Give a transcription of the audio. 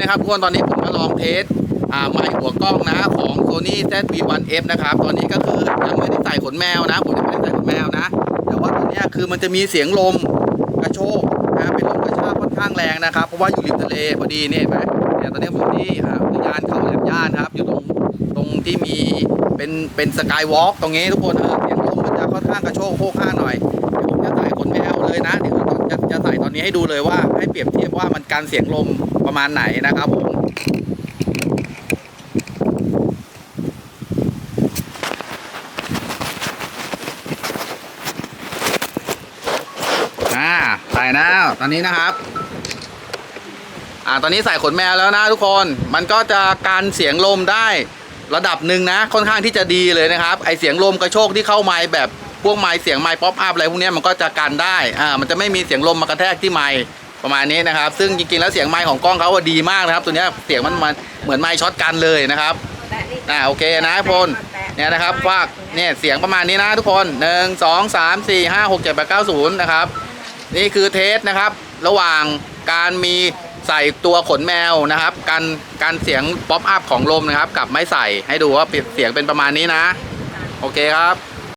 นะครับทุกคนตอนนี้ผมก็ลองเทสอ่าไมค์หัวกล้องนะของ Sony ZV-1F นะครับตอนนี้ก็คือยังไม่ได้ใส่ขนแมวนะผมยังไม่ได้ใส่ขนแมวนะแต่ว่าตัวเนี้ยคือมันจะมีเสียงลมกระโชกนะเป็นลมกระชากค่อนข้างแรงนะครับ เพราะว่าอยู่ริมทะเลพอดีเนี่ยเห็นไหมเนี่ยตอนนี้ผมอยู่ที่อ่าอุทยานเขาแหลมย่านครับ อยู่ตรงตรงที่มีเป็นเป็นสกายวอล์กตรงนี้ทุกคนเออเสียงลมมันจะค่อนข้างกระโชกโคกข้างหน่อยเดี๋ยวผมจะใส่ขนแมวเลยนะเดี๋ยวจะจะใส่ตอนนี้ให้ดูเลยว่าให้เปรียบเทียบว่ามันการเสียงลม ประมาณไหนนะครับผมอ่าใส่แล้วตอนนี้นะครับอ่าตอนนี้ใส่ขนแมวแล้วนะทุกคนมันก็จะการเสียงลมได้ระดับหนึ่งนะ ค่อนข้างที่จะดีเลยนะครับ ไอเสียงลมกระโชกที่เข้าไม้แบบพวกไม้เสียงไม้ป๊อปอัพอะไรพวกนี้มันก็จะกันได้อ่ามันจะไม่มีเสียงลมมากระแทกที่ไม้ ประมาณนี้นะครับ ซึ่งจริงๆแล้วเสียงไม้ของกล้องเขาอะดีมากนะครับ ตัวเนี้ยเสียงมันมันเหมือนไม้ช็อตกันเลยนะครับอ่าโอเคนะทุกคนเนี่ยนะครับฟากเนี่ยเสียงประมาณนี้นะทุกคนหนึ่งสองสามสี่ห้าหกเจ็ดแปดเก้าศูนย์นะครับนี่คือเทสนะครับ ระหว่างการมีใส่ตัวขนแมวนะครับการการเสียงป๊อปอัพของลมนะครับ กับไม่ใส่ให้ดูว่าเสียงเป็นประมาณนี้นะ โอเคครับ